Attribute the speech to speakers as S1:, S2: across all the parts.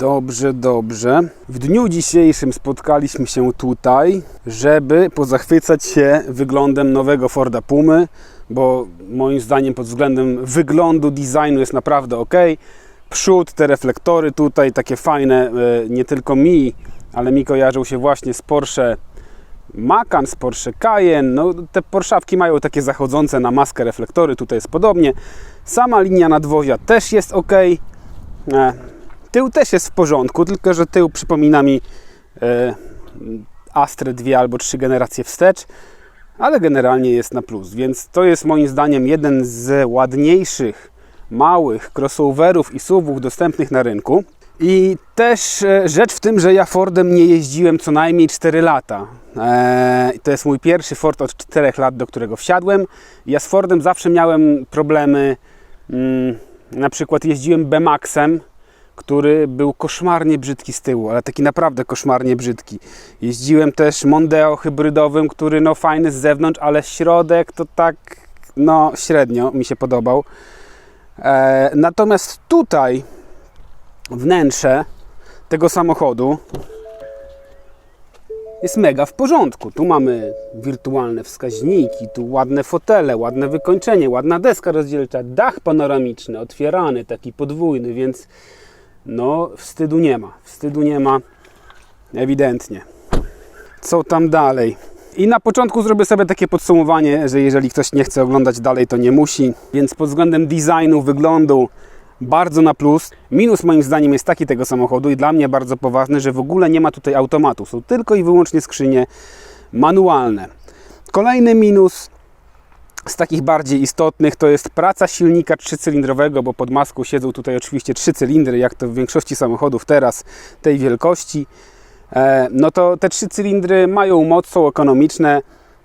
S1: Dobrze, dobrze. W dniu dzisiejszym spotkaliśmy się tutaj, żeby pozachwycać się wyglądem nowego Forda Pumy, bo moim zdaniem pod względem wyglądu, designu jest naprawdę ok. Przód, te reflektory tutaj takie fajne, e, nie tylko mi, ale mi kojarzą się właśnie z Porsche Macan, z Porsche Cayenne. No, te Porszawki mają takie zachodzące na maskę reflektory, tutaj jest podobnie. Sama linia nadwozia też jest ok. Tył też jest w porządku, tylko że tył przypomina mi e, dwie albo trzy generacje wstecz, ale generalnie jest na plus, więc to jest moim zdaniem jeden z ładniejszych, małych crossoverów i SUVów dostępnych na rynku. I też e, rzecz w tym, że ja Fordem nie jeździłem co najmniej 4 lata. Eee, to jest mój pierwszy Ford od 4 lat, do którego wsiadłem. Ja z Fordem zawsze miałem problemy. Mm, na przykład jeździłem B-Maxem, który był koszmarnie brzydki z tyłu, ale taki naprawdę koszmarnie brzydki. Jeździłem też Mondeo hybrydowym, który no fajny z zewnątrz, ale środek to tak no średnio mi się podobał. E, natomiast tutaj wnętrze tego samochodu jest mega w porządku. Tu mamy wirtualne wskaźniki, tu ładne fotele, ładne wykończenie, ładna deska rozdzielcza, dach panoramiczny, otwierany, taki podwójny, więc no wstydu nie ma. Wstydu nie ma ewidentnie. Co tam dalej? I na początku zrobię sobie takie podsumowanie, że jeżeli ktoś nie chce oglądać dalej, to nie musi. Więc pod względem designu, wyglądu, bardzo na plus. Minus moim zdaniem jest taki tego samochodu i dla mnie bardzo poważny, że w ogóle nie ma tutaj automatu. Są tylko i wyłącznie skrzynie manualne. Kolejny minus z takich bardziej istotnych to jest praca silnika trzycylindrowego, bo pod maską siedzą tutaj oczywiście trzy cylindry, jak to w większości samochodów teraz tej wielkości. E, no to te trzy cylindry mają moc, są ekonomiczne,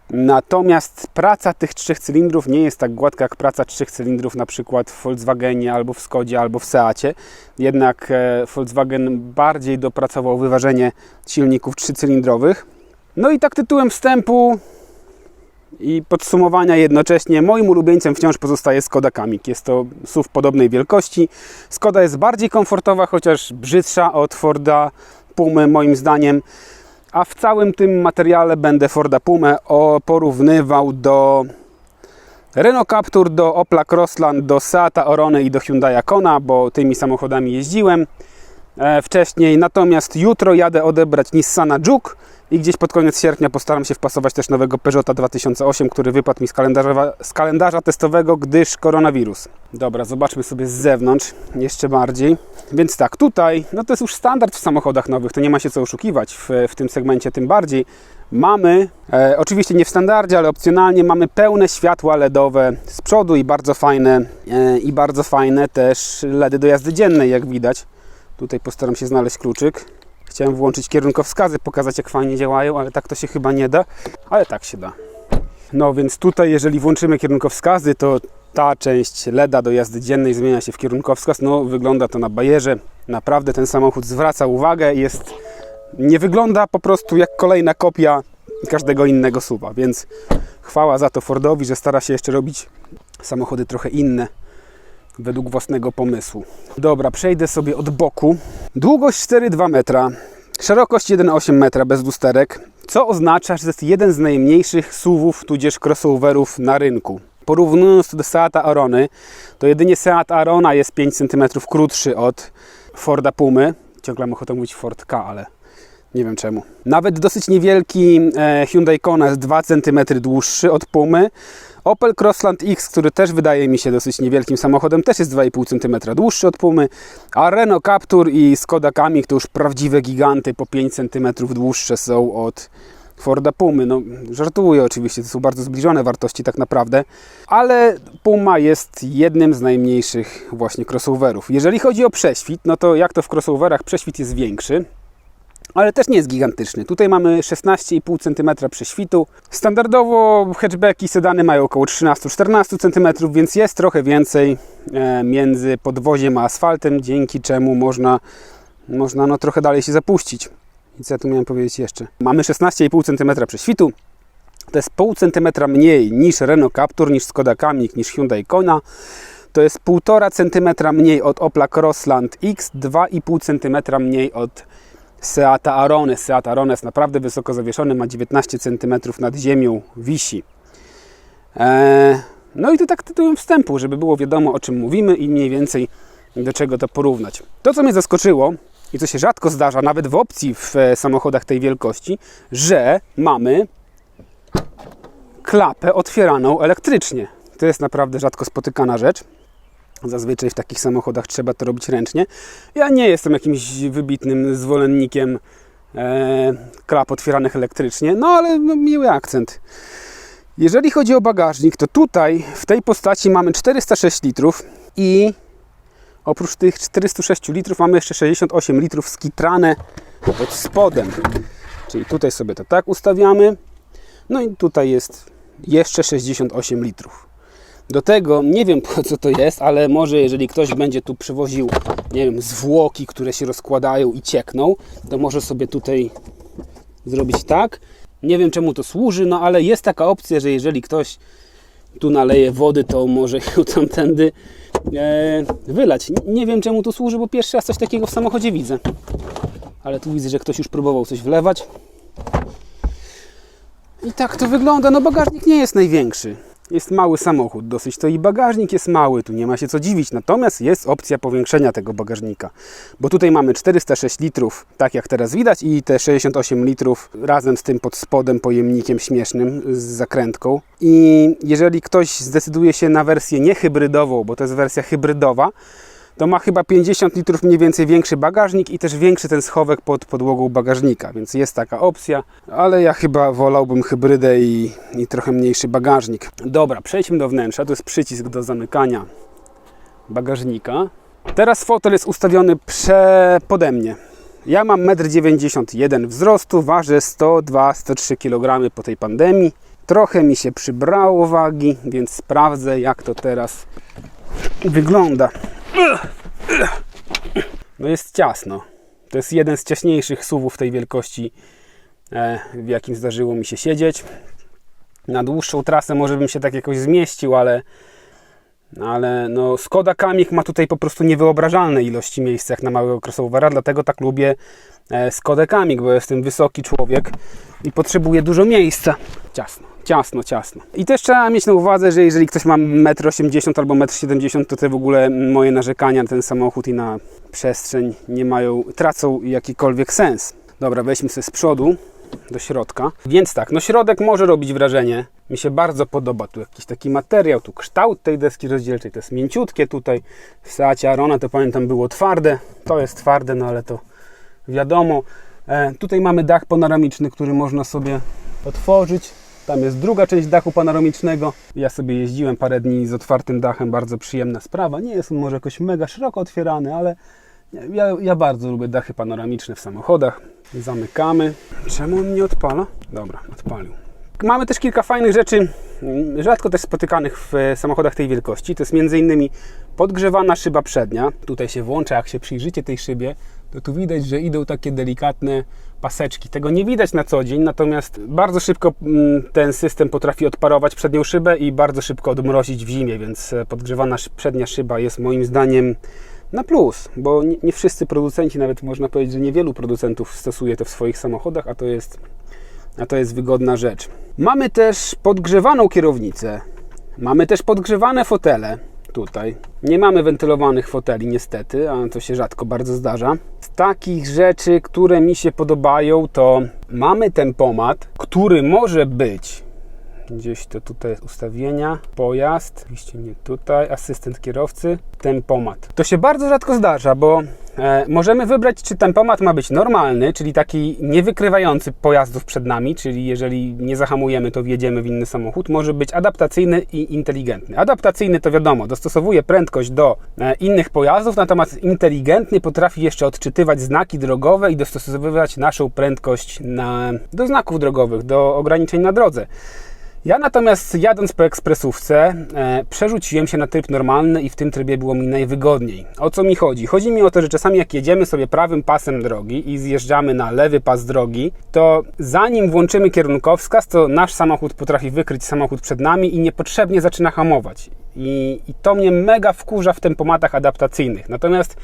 S1: natomiast praca tych trzech cylindrów nie jest tak gładka jak praca trzech cylindrów na przykład w Volkswagenie, albo w Skodzie, albo w Seacie. Jednak e, Volkswagen bardziej dopracował wyważenie silników trzycylindrowych. No i tak tytułem wstępu i podsumowania jednocześnie moim ulubieńcem wciąż pozostaje Skoda Kamik. Jest to SUV podobnej wielkości. Skoda jest bardziej komfortowa, chociaż brzydsza od Forda Pumy moim zdaniem. A w całym tym materiale będę Forda Pumę porównywał do Renault Captur, do Opla Crossland, do Seata Orony i do Hyundai Kona, bo tymi samochodami jeździłem e, wcześniej. Natomiast jutro jadę odebrać Nissana Juke i gdzieś pod koniec sierpnia postaram się wpasować też nowego Peugeota 2008, który wypadł mi z kalendarza, z kalendarza testowego, gdyż koronawirus. Dobra, zobaczmy sobie z zewnątrz jeszcze bardziej. Więc tak, tutaj, no to jest już standard w samochodach nowych, to nie ma się co oszukiwać w, w tym segmencie tym bardziej. Mamy, e, oczywiście nie w standardzie, ale opcjonalnie mamy pełne światła LEDowe z przodu i bardzo fajne e, i bardzo fajne też LEDy do jazdy dziennej, jak widać. Tutaj postaram się znaleźć kluczyk. Chciałem włączyć kierunkowskazy, pokazać jak fajnie działają, ale tak to się chyba nie da, ale tak się da. No więc tutaj, jeżeli włączymy kierunkowskazy, to ta część LEDa do jazdy dziennej zmienia się w kierunkowskaz. No wygląda to na bajerze. Naprawdę ten samochód zwraca uwagę. Jest, nie wygląda po prostu jak kolejna kopia każdego innego suwa, więc chwała za to Fordowi, że stara się jeszcze robić samochody trochę inne według własnego pomysłu. Dobra, przejdę sobie od boku. Długość 4,2 metra, szerokość 1,8 metra bez lusterek, co oznacza, że to jest jeden z najmniejszych SUVów tudzież crossoverów na rynku. Porównując to do Seata Arony, to jedynie Seat Arona jest 5 cm krótszy od Forda Pumy. Ciągle mam ochotę mówić Ford K, ale nie wiem czemu. Nawet dosyć niewielki e, Hyundai Kona jest 2 cm dłuższy od Pumy. Opel Crossland X, który też wydaje mi się dosyć niewielkim samochodem, też jest 2,5 cm dłuższy od Pumy, a Renault Captur i Skoda Kamiq to już prawdziwe giganty, po 5 cm dłuższe są od Forda Pumy. No, żartuję oczywiście, to są bardzo zbliżone wartości tak naprawdę, ale Puma jest jednym z najmniejszych właśnie crossoverów. Jeżeli chodzi o prześwit, no to jak to w crossoverach, prześwit jest większy, ale też nie jest gigantyczny. Tutaj mamy 16,5 cm prześwitu. Standardowo hatchbacki, sedany mają około 13-14 cm, więc jest trochę więcej e, między podwoziem a asfaltem, dzięki czemu można, można no, trochę dalej się zapuścić. I co ja tu miałem powiedzieć jeszcze? Mamy 16,5 cm prześwitu. To jest pół centymetra mniej niż Renault Captur, niż Skoda Kamiq, niż Hyundai Kona. to jest 1,5 cm mniej od Opla Crossland X, 2,5 cm mniej od Seata Arone. Seat Arone jest naprawdę wysoko zawieszony, ma 19 cm nad ziemią, wisi. Eee, no i to tak tytułem wstępu, żeby było wiadomo o czym mówimy i mniej więcej do czego to porównać. To, co mnie zaskoczyło i co się rzadko zdarza, nawet w opcji w e, samochodach tej wielkości, że mamy klapę otwieraną elektrycznie. To jest naprawdę rzadko spotykana rzecz. Zazwyczaj w takich samochodach trzeba to robić ręcznie. Ja nie jestem jakimś wybitnym zwolennikiem e, klap otwieranych elektrycznie, no ale no, miły akcent. Jeżeli chodzi o bagażnik, to tutaj w tej postaci mamy 406 litrów i oprócz tych 406 litrów mamy jeszcze 68 litrów skitrane pod spodem. Czyli tutaj sobie to tak ustawiamy. No i tutaj jest jeszcze 68 litrów. Do tego nie wiem po co to jest, ale może jeżeli ktoś będzie tu przywoził, nie wiem, zwłoki, które się rozkładają i ciekną, to może sobie tutaj zrobić tak. Nie wiem czemu to służy, no ale jest taka opcja, że jeżeli ktoś tu naleje wody, to może ją tamtędy e, wylać. Nie wiem czemu to służy, bo pierwszy raz coś takiego w samochodzie widzę. Ale tu widzę, że ktoś już próbował coś wlewać. I tak to wygląda. No bagażnik nie jest największy. Jest mały samochód, dosyć to i bagażnik jest mały, tu nie ma się co dziwić. Natomiast jest opcja powiększenia tego bagażnika, bo tutaj mamy 406 litrów, tak jak teraz widać, i te 68 litrów razem z tym pod spodem pojemnikiem śmiesznym z zakrętką. I jeżeli ktoś zdecyduje się na wersję niehybrydową, bo to jest wersja hybrydowa, to ma chyba 50 litrów mniej więcej większy bagażnik i też większy ten schowek pod podłogą bagażnika, więc jest taka opcja, ale ja chyba wolałbym hybrydę i, i trochę mniejszy bagażnik. Dobra, przejdźmy do wnętrza, to jest przycisk do zamykania bagażnika. Teraz fotel jest ustawiony prze pode mnie. Ja mam 1,91 m wzrostu, ważę 102-103 kg po tej pandemii. Trochę mi się przybrało wagi, więc sprawdzę jak to teraz wygląda. No jest ciasno. To jest jeden z ciaśniejszych suwów tej wielkości, e, w jakim zdarzyło mi się siedzieć. Na dłuższą trasę może bym się tak jakoś zmieścił, ale, ale no Skoda Kamiq ma tutaj po prostu niewyobrażalne ilości miejsca jak na małego crossovera, dlatego tak lubię e, Skodę Kamiq, bo jestem wysoki człowiek i potrzebuję dużo miejsca. Ciasno ciasno, ciasno. I też trzeba mieć na uwadze, że jeżeli ktoś ma 1,80 m albo 1,70 m, to te w ogóle moje narzekania na ten samochód i na przestrzeń nie mają, tracą jakikolwiek sens. Dobra, weźmy sobie z przodu do środka. Więc tak, no środek może robić wrażenie. Mi się bardzo podoba tu jakiś taki materiał, tu kształt tej deski rozdzielczej, to jest mięciutkie tutaj. W Seacie Arona to pamiętam było twarde, to jest twarde, no ale to wiadomo. E, tutaj mamy dach panoramiczny, który można sobie otworzyć tam jest druga część dachu panoramicznego. Ja sobie jeździłem parę dni z otwartym dachem, bardzo przyjemna sprawa. Nie jest on może jakoś mega szeroko otwierany, ale ja, ja bardzo lubię dachy panoramiczne w samochodach. Zamykamy. Czemu on nie odpala? Dobra, odpalił. Mamy też kilka fajnych rzeczy, rzadko też spotykanych w samochodach tej wielkości. To jest m.in. podgrzewana szyba przednia. Tutaj się włącza, jak się przyjrzycie tej szybie, to tu widać, że idą takie delikatne paseczki. Tego nie widać na co dzień, natomiast bardzo szybko mm, ten system potrafi odparować przednią szybę i bardzo szybko odmrozić w zimie, więc e, podgrzewana przednia szyba jest moim zdaniem na plus, bo nie wszyscy producenci, nawet można powiedzieć, że niewielu producentów stosuje to w swoich samochodach, a to jest, a to jest wygodna rzecz. Mamy też podgrzewaną kierownicę, mamy też podgrzewane fotele tutaj. Nie mamy wentylowanych foteli niestety, a to się rzadko bardzo zdarza. Z takich rzeczy, które mi się podobają, to mamy tempomat, który może być gdzieś to tutaj ustawienia, pojazd, oczywiście nie tutaj, asystent kierowcy, tempomat. To się bardzo rzadko zdarza, bo e, możemy wybrać, czy tempomat ma być normalny, czyli taki niewykrywający pojazdów przed nami, czyli jeżeli nie zahamujemy, to wjedziemy w inny samochód, może być adaptacyjny i inteligentny. Adaptacyjny to wiadomo, dostosowuje prędkość do e, innych pojazdów, natomiast inteligentny potrafi jeszcze odczytywać znaki drogowe i dostosowywać naszą prędkość na, do znaków drogowych, do ograniczeń na drodze. Ja natomiast jadąc po ekspresówce e, przerzuciłem się na tryb normalny i w tym trybie było mi najwygodniej. O co mi chodzi? Chodzi mi o to, że czasami jak jedziemy sobie prawym pasem drogi i zjeżdżamy na lewy pas drogi, to zanim włączymy kierunkowskaz, to nasz samochód potrafi wykryć samochód przed nami i niepotrzebnie zaczyna hamować. I, I to mnie mega wkurza w tempomatach adaptacyjnych. Natomiast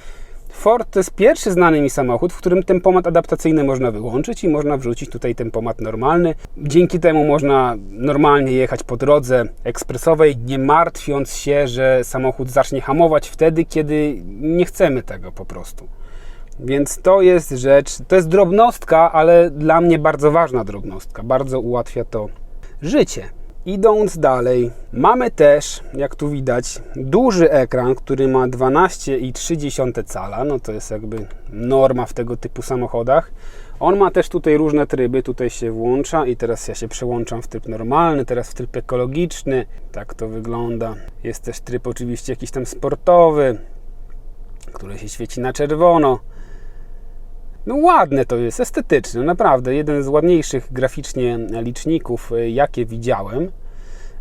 S1: Ford to jest pierwszy znany mi samochód, w którym tempomat adaptacyjny można wyłączyć i można wrzucić tutaj tempomat normalny. Dzięki temu można normalnie jechać po drodze ekspresowej, nie martwiąc się, że samochód zacznie hamować wtedy, kiedy nie chcemy tego po prostu. Więc to jest rzecz, to jest drobnostka, ale dla mnie bardzo ważna drobnostka. Bardzo ułatwia to życie. Idąc dalej, mamy też, jak tu widać, duży ekran, który ma 12,3 cala. No to jest jakby norma w tego typu samochodach. On ma też tutaj różne tryby. Tutaj się włącza i teraz ja się przełączam w tryb normalny, teraz w tryb ekologiczny. Tak to wygląda. Jest też tryb oczywiście jakiś tam sportowy, który się świeci na czerwono. No ładne to jest, estetyczne, naprawdę. Jeden z ładniejszych graficznie liczników, y, jakie widziałem.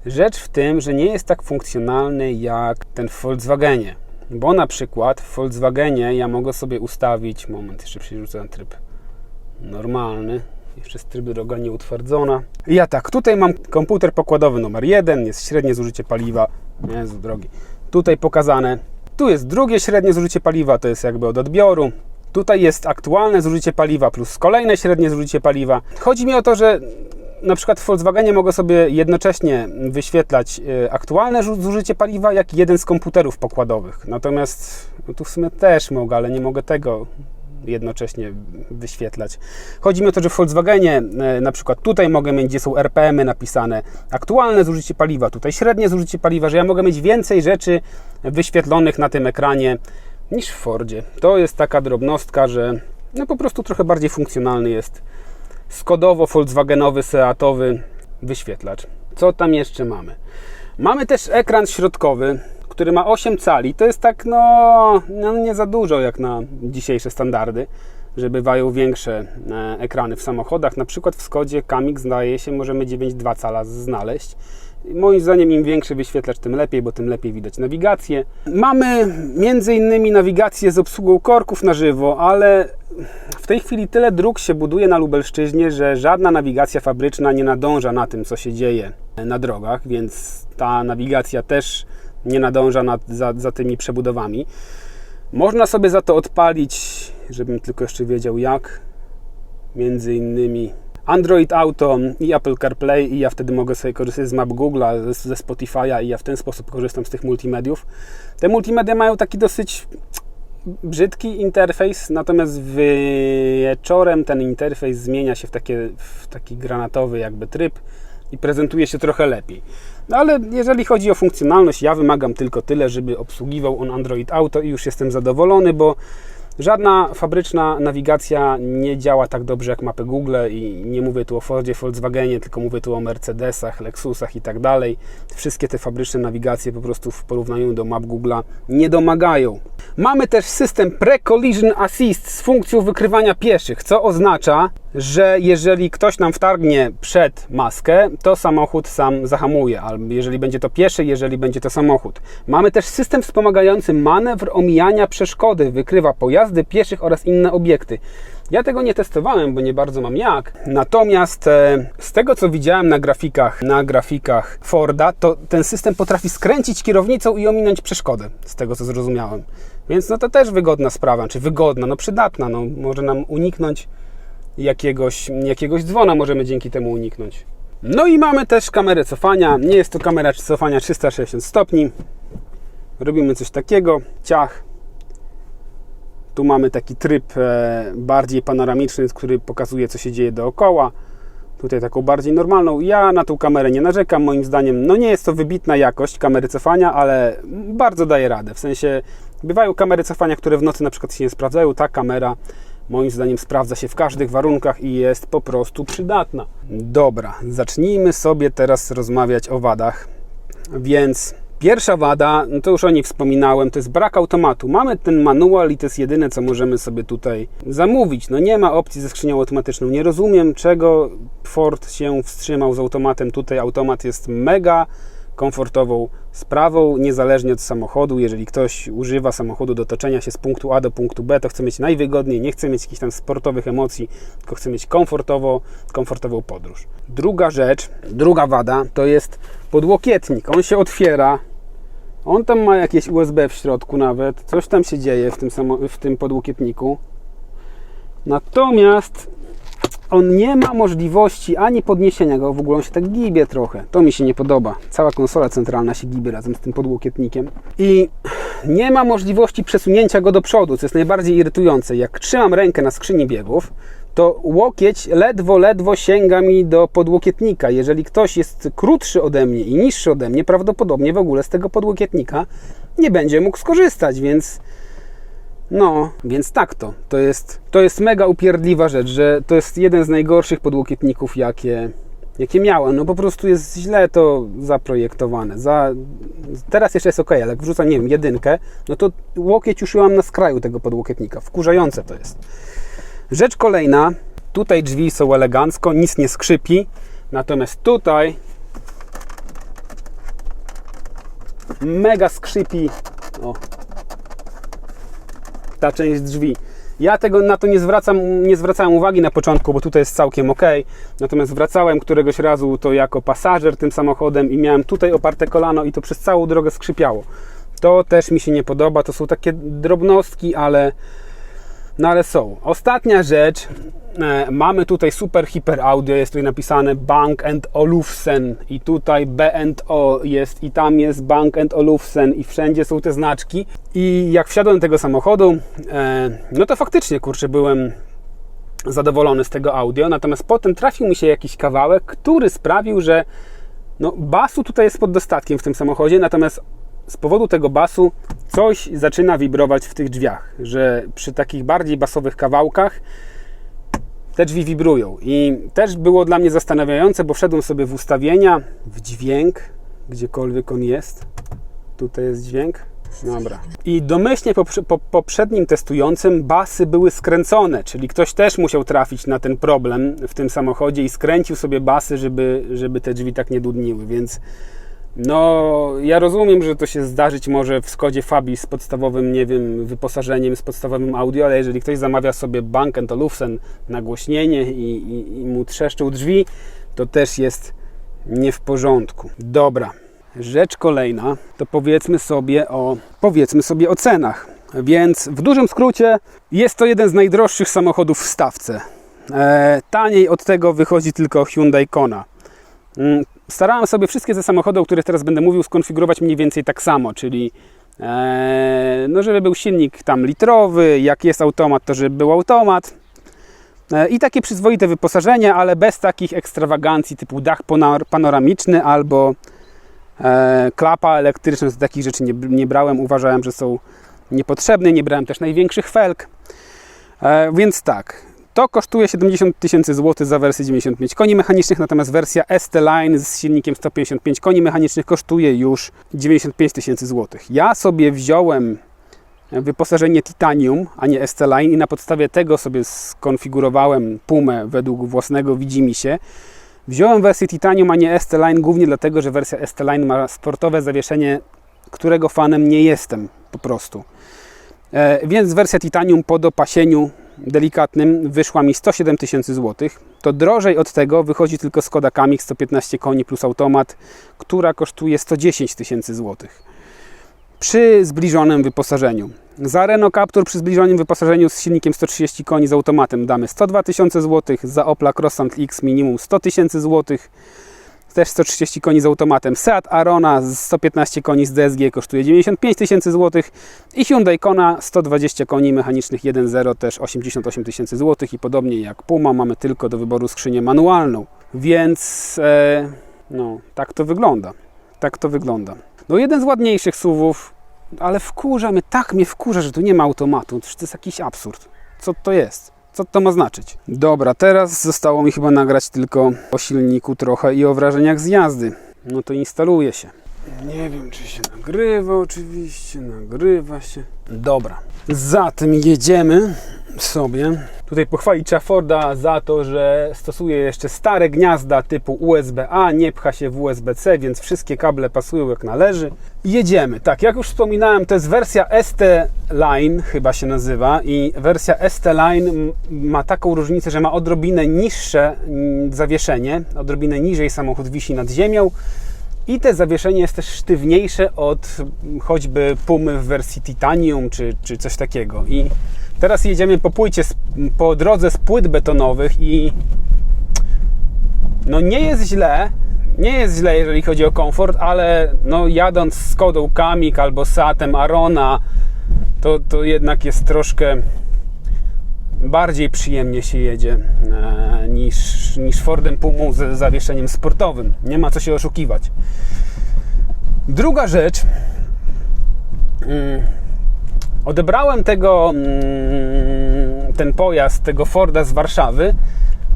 S1: Rzecz w tym, że nie jest tak funkcjonalny jak ten w Volkswagenie. Bo na przykład w Volkswagenie ja mogę sobie ustawić, moment, jeszcze przerzucę na tryb normalny, jeszcze jest tryb droga nieutwardzona. Ja tak, tutaj mam komputer pokładowy numer 1, jest średnie zużycie paliwa, Jezu drogi, tutaj pokazane. Tu jest drugie średnie zużycie paliwa, to jest jakby od odbioru. Tutaj jest aktualne zużycie paliwa plus kolejne średnie zużycie paliwa. Chodzi mi o to, że na przykład w Volkswagenie mogę sobie jednocześnie wyświetlać e, aktualne zu- zużycie paliwa, jak jeden z komputerów pokładowych. Natomiast no tu w sumie też mogę, ale nie mogę tego jednocześnie wyświetlać. Chodzi mi o to, że w Volkswagenie e, na przykład tutaj mogę mieć, gdzie są RPM-y napisane, aktualne zużycie paliwa, tutaj średnie zużycie paliwa, że ja mogę mieć więcej rzeczy wyświetlonych na tym ekranie niż w Fordzie. To jest taka drobnostka, że no po prostu trochę bardziej funkcjonalny jest Skodowo-Volkswagenowy, Seatowy wyświetlacz. Co tam jeszcze mamy? Mamy też ekran środkowy, który ma 8 cali. To jest tak, no, no nie za dużo jak na dzisiejsze standardy, że bywają większe e, ekrany w samochodach. Na przykład w Skodzie Kamik zdaje się możemy 9,2 cala znaleźć. Moim zdaniem im większy wyświetlacz, tym lepiej, bo tym lepiej widać nawigację. Mamy między innymi nawigację z obsługą korków na żywo, ale w tej chwili tyle dróg się buduje na Lubelszczyźnie, że żadna nawigacja fabryczna nie nadąża na tym, co się dzieje na drogach, więc ta nawigacja też nie nadąża nad, za, za tymi przebudowami. Można sobie za to odpalić, żebym tylko jeszcze wiedział jak, między innymi Android Auto i Apple CarPlay i ja wtedy mogę sobie korzystać z map Google'a, ze, Spotify'a i ja w ten sposób korzystam z tych multimediów. Te multimedia mają taki dosyć brzydki interfejs, natomiast wieczorem ten interfejs zmienia się w, takie, w taki granatowy jakby tryb i prezentuje się trochę lepiej. No ale jeżeli chodzi o funkcjonalność, ja wymagam tylko tyle, żeby obsługiwał on Android Auto i już jestem zadowolony, bo Żadna fabryczna nawigacja nie działa tak dobrze jak mapy Google i nie mówię tu o Fordzie, Volkswagenie, tylko mówię tu o Mercedesach, Lexusach i tak dalej. Wszystkie te fabryczne nawigacje po prostu w porównaniu do map Google'a nie domagają. Mamy też system Pre-Collision Assist z funkcją wykrywania pieszych, co oznacza, że jeżeli ktoś nam wtargnie przed maskę, to samochód sam zahamuje, albo jeżeli będzie to pieszy, jeżeli będzie to samochód. Mamy też system wspomagający manewr omijania przeszkody, wykrywa pojazdy, pieszych oraz inne obiekty. Ja tego nie testowałem, bo nie bardzo mam jak. Natomiast e, z tego co widziałem na grafikach, na grafikach Forda, to ten system potrafi skręcić kierownicą i ominąć przeszkodę, z tego co zrozumiałem. Więc no to też wygodna sprawa, czy wygodna, no przydatna, no może nam uniknąć jakiegoś, jakiegoś dzwona możemy dzięki temu uniknąć. No i mamy też kamerę cofania. Nie jest to kamera cofania 360 stopni. Robimy coś takiego, ciach. Tu mamy taki tryb e, bardziej panoramiczny, który pokazuje co się dzieje dookoła. Tutaj taką bardziej normalną. Ja na tą kamerę nie narzekam, moim zdaniem. No nie jest to wybitna jakość kamery cofania, ale bardzo daje radę. W sensie bywają kamery cofania, które w nocy na przykład się nie sprawdzają. Ta kamera moim zdaniem sprawdza się w każdych warunkach i jest po prostu przydatna. Dobra, zacznijmy sobie teraz rozmawiać o wadach. Więc pierwsza wada, no to już o niej wspominałem, to jest brak automatu. Mamy ten manual i to jest jedyne, co możemy sobie tutaj zamówić. No nie ma opcji ze skrzynią automatyczną. Nie rozumiem, czego Ford się wstrzymał z automatem. Tutaj automat jest mega komfortową sprawą, niezależnie od samochodu. Jeżeli ktoś używa samochodu do toczenia się z punktu A do punktu B, to chce mieć najwygodniej, nie chce mieć jakichś tam sportowych emocji, tylko chce mieć komfortowo, komfortową podróż. Druga rzecz, druga wada to jest podłokietnik. On się otwiera On tam ma jakieś USB w środku nawet. Coś tam się dzieje w tym, w tym podłokietniku. Natomiast on nie ma możliwości ani podniesienia go, w ogóle on się tak gibie trochę. To mi się nie podoba. Cała konsola centralna się gibie razem z tym podłokietnikiem. I nie ma możliwości przesunięcia go do przodu, co jest najbardziej irytujące. Jak trzymam rękę na skrzyni biegów, to łokieć ledwo, ledwo sięga mi do podłokietnika. Jeżeli ktoś jest krótszy ode mnie i niższy ode mnie, prawdopodobnie w ogóle z tego podłokietnika nie będzie mógł skorzystać, więc no, więc tak to. To jest, to jest mega upierdliwa rzecz, że to jest jeden z najgorszych podłokietników, jakie, jakie miałem. No po prostu jest źle to zaprojektowane. Za, teraz jeszcze jest ok, ale jak wrzucam, nie wiem, jedynkę, no to łokieć już mam na skraju tego podłokietnika. Wkurzające to jest. Rzecz kolejna. Tutaj drzwi są elegancko, nic nie skrzypi. Natomiast tutaj mega skrzypi. O, ta część drzwi. Ja tego na to nie zwracam, nie zwracałem uwagi na początku, bo tutaj jest całkiem ok. Natomiast wracałem któregoś razu to jako pasażer tym samochodem i miałem tutaj oparte kolano i to przez całą drogę skrzypiało. To też mi się nie podoba. To są takie drobnostki, ale no ale są. Ostatnia rzecz. E, mamy tutaj super hiper audio. Jest tutaj napisane Bank and Olufsen i tutaj B&O jest i tam jest Bank and Olufsen i wszędzie są te znaczki. I jak wsiadłem do tego samochodu, e, no to faktycznie kurczę byłem zadowolony z tego audio. Natomiast potem trafił mi się jakiś kawałek, który sprawił, że no, basu tutaj jest pod dostatkiem w tym samochodzie, natomiast z powodu tego basu coś zaczyna wibrować w tych drzwiach, że przy takich bardziej basowych kawałkach te drzwi wibrują. I też było dla mnie zastanawiające, bo wszedłem sobie w ustawienia, w dźwięk, gdziekolwiek on jest. Tutaj jest dźwięk. Dobra. I domyślnie po, po poprzednim testującym basy były skręcone, czyli ktoś też musiał trafić na ten problem w tym samochodzie i skręcił sobie basy, żeby, żeby te drzwi tak nie dudniły, więc no, ja rozumiem, że to się zdarzyć może w Skodzie Fabi z podstawowym, nie wiem, wyposażeniem, z podstawowym audio, ale jeżeli ktoś zamawia sobie Bank Olufsen nagłośnienie i, i, i mu trzeszczą drzwi, to też jest nie w porządku. Dobra, rzecz kolejna, to powiedzmy sobie o, powiedzmy sobie o cenach. Więc w dużym skrócie jest to jeden z najdroższych samochodów w stawce. E, taniej od tego wychodzi tylko Hyundai Kona. Starałem sobie wszystkie te samochody, o których teraz będę mówił, skonfigurować mniej więcej tak samo, czyli e, no żeby był silnik tam litrowy, jak jest automat, to żeby był automat. E, I takie przyzwoite wyposażenie, ale bez takich ekstrawagancji typu dach panoramiczny albo e, klapa elektryczna. Takich rzeczy nie, nie brałem, uważałem, że są niepotrzebne. Nie brałem też największych felg. Więc tak, to kosztuje 70 tysięcy złotych za wersję 95 koni mechanicznych, natomiast wersja ST-Line z silnikiem 155 koni mechanicznych kosztuje już 95 tysięcy złotych. Ja sobie wziąłem wyposażenie Titanium, a nie ST-Line i na podstawie tego sobie skonfigurowałem Pumę według własnego widzimisię. Wziąłem wersję Titanium, a nie ST-Line głównie dlatego, że wersja ST-Line ma sportowe zawieszenie, którego fanem nie jestem po prostu. E, więc wersja Titanium po dopasieniu delikatnym wyszła mi 107 tysięcy złotych. To drożej od tego wychodzi tylko Skoda Kamiq 115 koni plus automat, która kosztuje 110 tysięcy złotych. Przy zbliżonym wyposażeniu. Za Renault Captur przy zbliżonym wyposażeniu z silnikiem 130 koni z automatem damy 102 tysiące złotych, za Opla Crossland X minimum 100 tysięcy złotych też 130 koni z automatem. Seat Arona z 115 koni z DSG kosztuje 95 tysięcy złotych i Hyundai Kona 120 koni mechanicznych 1.0 też 88 tysięcy złotych i podobnie jak Puma mamy tylko do wyboru skrzynię manualną. Więc e, no, tak to wygląda. Tak to wygląda. No jeden z ładniejszych SUVów, ale wkurza mnie, tak mnie wkurza, że tu nie ma automatu. To jest jakiś absurd. Co to jest? Co to ma znaczyć? Dobra, teraz zostało mi chyba nagrać tylko o silniku trochę i o wrażeniach z jazdy. No to instaluje się. Nie wiem, czy się nagrywa oczywiście, nagrywa się. Dobra, zatem jedziemy sobie. Tutaj pochwalić Forda za to, że stosuje jeszcze stare gniazda typu USB-A, nie pcha się w USB-C, więc wszystkie kable pasują jak należy. Jedziemy. Tak, jak już wspominałem, to jest wersja ST Line, chyba się nazywa, i wersja ST Line ma taką różnicę, że ma odrobinę niższe zawieszenie, odrobinę niżej samochód wisi nad ziemią I te zawieszenie jest też sztywniejsze od choćby Pumy w wersji Titanium czy, czy coś takiego. I teraz jedziemy po płycie, po drodze z płyt betonowych i no nie jest źle, nie jest źle, jeżeli chodzi o komfort, ale no jadąc z Kodą Kamik albo Seatem Arona, to, to jednak jest troszkę bardziej przyjemnie się jedzie e, niż, niż Fordem Pumą z zawieszeniem sportowym. Nie ma co się oszukiwać. Druga rzecz. Mm, odebrałem tego, mm, ten pojazd, tego Forda z Warszawy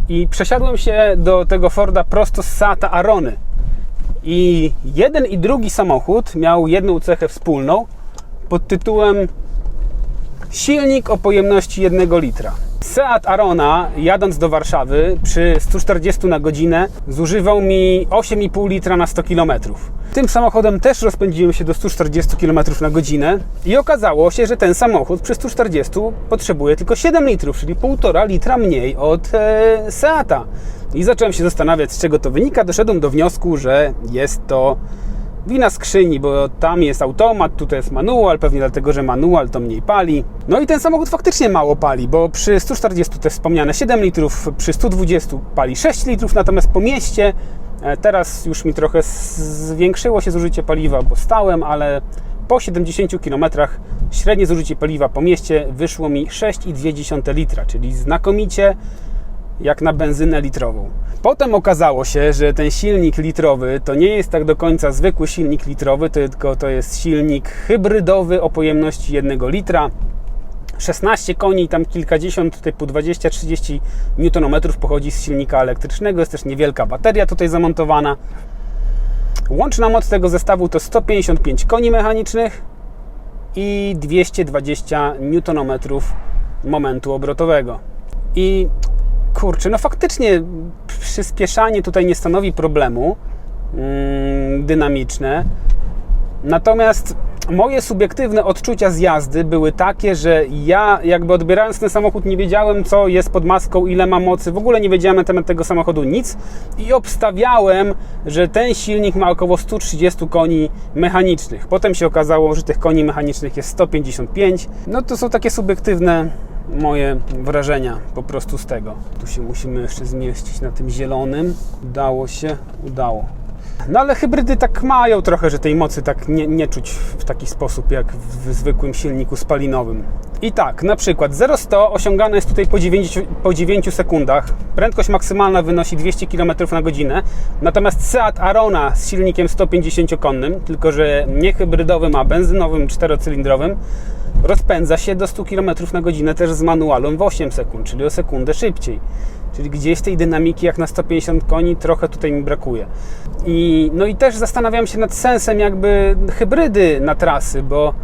S1: i przesiadłem się do tego Forda prosto z Seata Arony. I jeden i drugi samochód miał jedną cechę wspólną pod tytułem silnik o pojemności 1 litra. Seat Arona, jadąc do Warszawy przy 140 na godzinę, zużywał mi 8,5 litra na 100 km. Tym samochodem też rozpędziłem się do 140 km na godzinę i okazało się, że ten samochód przy 140 potrzebuje tylko 7 litrów, czyli 1,5 litra mniej od e, Seata. I zacząłem się zastanawiać, z czego to wynika. Doszedłem do wniosku, że jest to wina skrzyni, bo tam jest automat, tutaj jest manual, pewnie dlatego, że manual to mniej pali. No i ten samochód faktycznie mało pali, bo przy 140 te wspomniane 7 litrów, przy 120 pali 6 litrów, natomiast po mieście e, teraz już mi trochę zwiększyło się zużycie paliwa, bo stałem, ale po 70 km średnie zużycie paliwa po mieście wyszło mi 6,2 litra, czyli znakomicie jak na benzynę litrową. Potem okazało się, że ten silnik litrowy to nie jest tak do końca zwykły silnik litrowy, tylko to jest silnik hybrydowy o pojemności 1 litra. 16 koni, tam kilkadziesiąt, typu 20-30 Nm pochodzi z silnika elektrycznego. Jest też niewielka bateria tutaj zamontowana. Łączna moc tego zestawu to 155 koni mechanicznych i 220 Nm momentu obrotowego. I kurczę, no faktycznie przyspieszanie tutaj nie stanowi problemu mm, dynamiczne. Natomiast moje subiektywne odczucia z jazdy były takie, że ja jakby odbierając ten samochód nie wiedziałem co jest pod maską, ile ma mocy, w ogóle nie wiedziałem na temat tego samochodu nic i obstawiałem, że ten silnik ma około 130 koni mechanicznych. Potem się okazało, że tych koni mechanicznych jest 155. No to są takie subiektywne moje wrażenia po prostu z tego. Tu się musimy jeszcze zmieścić na tym zielonym. Udało się, udało. No ale hybrydy tak mają trochę, że tej mocy tak nie, nie czuć w taki sposób jak w zwykłym silniku spalinowym. I tak, na przykład 0-100 osiągane jest tutaj po 9, po 9 sekundach. Prędkość maksymalna wynosi 200 km na godzinę. Natomiast Seat Arona z silnikiem 150-konnym, tylko że nie hybrydowym, a benzynowym, czterocylindrowym, rozpędza się do 100 km na godzinę też z manualem w 8 sekund, czyli o sekundę szybciej. Czyli gdzieś tej dynamiki jak na 150 koni trochę tutaj mi brakuje. I, no i też zastanawiam się nad sensem jakby hybrydy na trasy, bo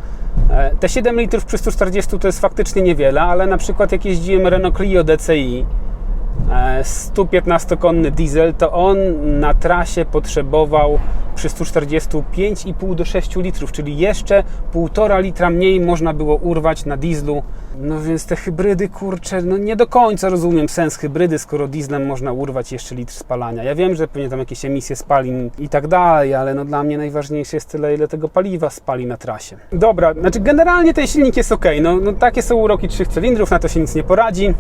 S1: e, te 7 litrów przy 140 to jest faktycznie niewiele, ale na przykład jak jeździłem Renault Clio DCI, 115-konny diesel, to on na trasie potrzebował przy 140 5,5 do 6 litrów, czyli jeszcze 1,5 litra mniej można było urwać na dieslu. No więc te hybrydy, kurczę, no nie do końca rozumiem sens hybrydy, skoro dieslem można urwać jeszcze litr spalania. Ja wiem, że pewnie tam jakieś emisje spalin i tak dalej, ale no dla mnie najważniejsze jest tyle, ile tego paliwa spali na trasie. Dobra, znaczy generalnie ten silnik jest ok, no, no takie są uroki trzech cylindrów, na to się nic nie poradzi.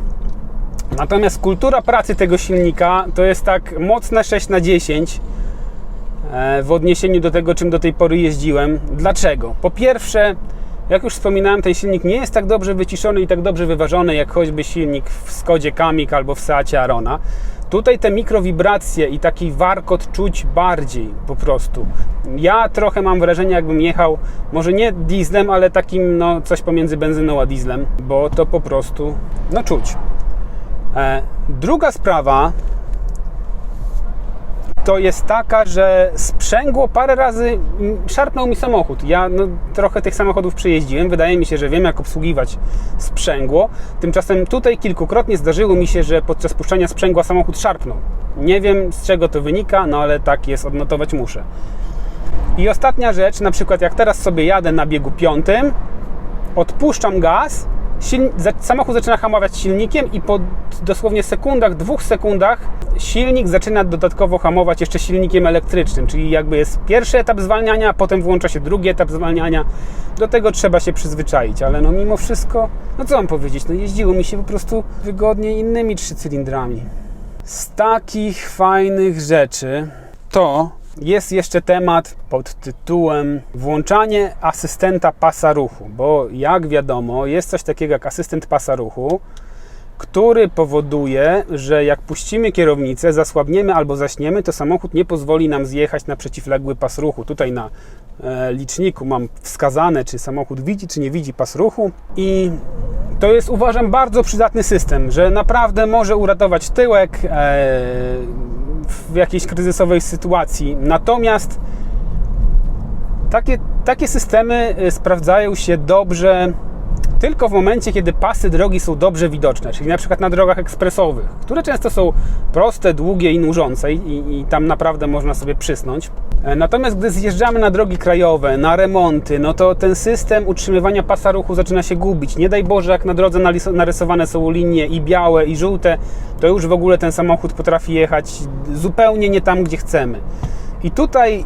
S1: Natomiast kultura pracy tego silnika to jest tak mocne 6 na 10 e, w odniesieniu do tego, czym do tej pory jeździłem. Dlaczego? Po pierwsze, jak już wspominałem, ten silnik nie jest tak dobrze wyciszony i tak dobrze wyważony, jak choćby silnik w Skodzie Kamik albo w Seacie Arona. Tutaj te mikrowibracje i taki warkot czuć bardziej po prostu. Ja trochę mam wrażenie, jakbym jechał, może nie dieslem, ale takim, no, coś pomiędzy benzyną a dieslem, bo to po prostu, no, czuć. E, druga sprawa to jest taka, że sprzęgło parę razy szarpnął mi samochód. Ja no, trochę tych samochodów przejeździłem, wydaje mi się, że wiem jak obsługiwać sprzęgło. Tymczasem tutaj kilkukrotnie zdarzyło mi się, że podczas puszczania sprzęgła samochód szarpnął. Nie wiem z czego to wynika, no ale tak jest, odnotować muszę. I ostatnia rzecz, na przykład jak teraz sobie jadę na biegu piątym, odpuszczam gaz samochód zaczyna hamować silnikiem i po dosłownie sekundach, dwóch sekundach silnik zaczyna dodatkowo hamować jeszcze silnikiem elektrycznym, czyli jakby jest pierwszy etap zwalniania, a potem włącza się drugi etap zwalniania. Do tego trzeba się przyzwyczaić, ale no mimo wszystko, no co mam powiedzieć, no jeździło mi się po prostu wygodnie innymi trzycylindrami. Z takich fajnych rzeczy to jest jeszcze temat pod tytułem włączanie asystenta pasa ruchu, bo jak wiadomo, jest coś takiego jak asystent pasa ruchu, który powoduje, że jak puścimy kierownicę, zasłabniemy albo zaśniemy, to samochód nie pozwoli nam zjechać na przeciwległy pas ruchu. Tutaj na e, liczniku mam wskazane, czy samochód widzi, czy nie widzi pas ruchu i to jest uważam bardzo przydatny system, że naprawdę może uratować tyłek e, w jakiejś kryzysowej sytuacji. Natomiast takie, takie systemy y, sprawdzają się dobrze tylko w momencie, kiedy pasy drogi są dobrze widoczne, czyli na przykład na drogach ekspresowych, które często są proste, długie i nużące i, i tam naprawdę można sobie przysnąć. E, Natomiast gdy zjeżdżamy na drogi krajowe, na remonty, no to ten system utrzymywania pasa ruchu zaczyna się gubić. Nie daj Boże, jak na drodze narysowane są linie i białe, i żółte, to już w ogóle ten samochód potrafi jechać zupełnie nie tam, gdzie chcemy. I tutaj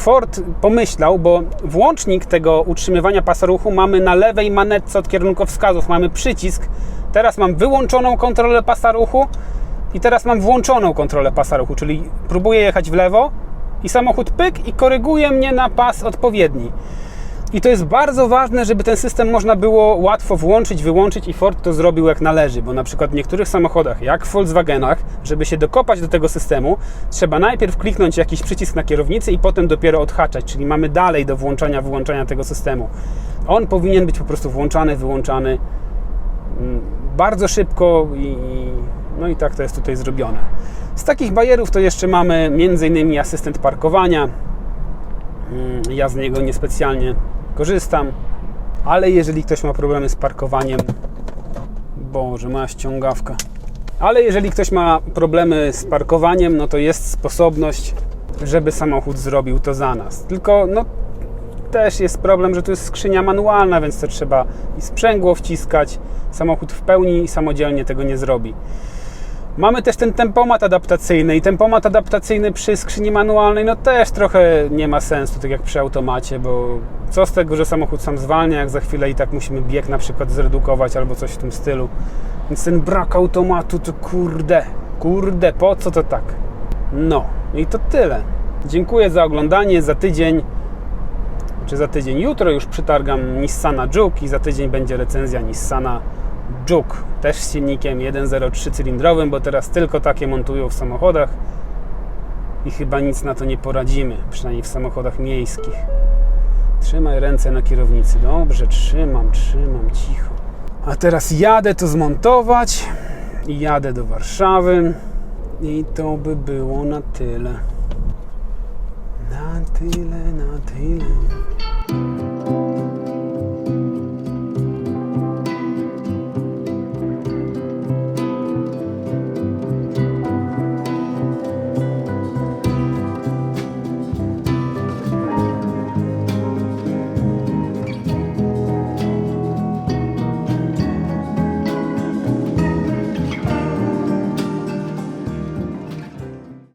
S1: Ford pomyślał, bo włącznik tego utrzymywania pasa ruchu mamy na lewej manetce od kierunkowskazów. Mamy przycisk. Teraz mam wyłączoną kontrolę pasa ruchu i teraz mam włączoną kontrolę pasa ruchu, czyli próbuję jechać w lewo i samochód pyk i koryguje mnie na pas odpowiedni. I to jest bardzo ważne, żeby ten system można było łatwo włączyć, wyłączyć i Ford to zrobił jak należy, bo na przykład w niektórych samochodach, jak w Volkswagenach, żeby się dokopać do tego systemu, trzeba najpierw kliknąć jakiś przycisk na kierownicy i potem dopiero odhaczać, czyli mamy dalej do włączania, wyłączania tego systemu. On powinien być po prostu włączany, wyłączany mm, bardzo szybko i, no i tak to jest tutaj zrobione. Z takich bajerów to jeszcze mamy m.in. asystent parkowania, Mm, Ja z niego niespecjalnie korzystam, ale jeżeli ktoś ma problemy z parkowaniem, Boże, moja ściągawka. Ale jeżeli ktoś ma problemy z parkowaniem, no to jest sposobność, żeby samochód zrobił to za nas. Tylko no też jest problem, że to jest skrzynia manualna, więc to trzeba i sprzęgło wciskać. Samochód w pełni samodzielnie tego nie zrobi. Mamy też ten tempomat adaptacyjny i tempomat adaptacyjny przy skrzyni manualnej no też trochę nie ma sensu, tak jak przy automacie, bo co z tego, że samochód sam zwalnia, jak za chwilę i tak musimy bieg na przykład zredukować albo coś w tym stylu. Więc ten brak automatu to kurde, kurde, po co to tak? No i to tyle. Dziękuję za oglądanie, za tydzień czy za tydzień. Jutro już przytargam Nissana Juke i za tydzień będzie recenzja Nissana Juke, też z silnikiem 1.03 cylindrowym, bo teraz tylko takie montują w samochodach i chyba nic na to nie poradzimy, przynajmniej w samochodach miejskich. Trzymaj ręce na kierownicy. Dobrze, trzymam, trzymam, cicho. A teraz jadę to zmontować i jadę do Warszawy i to by było na tyle. Na tyle, na tyle.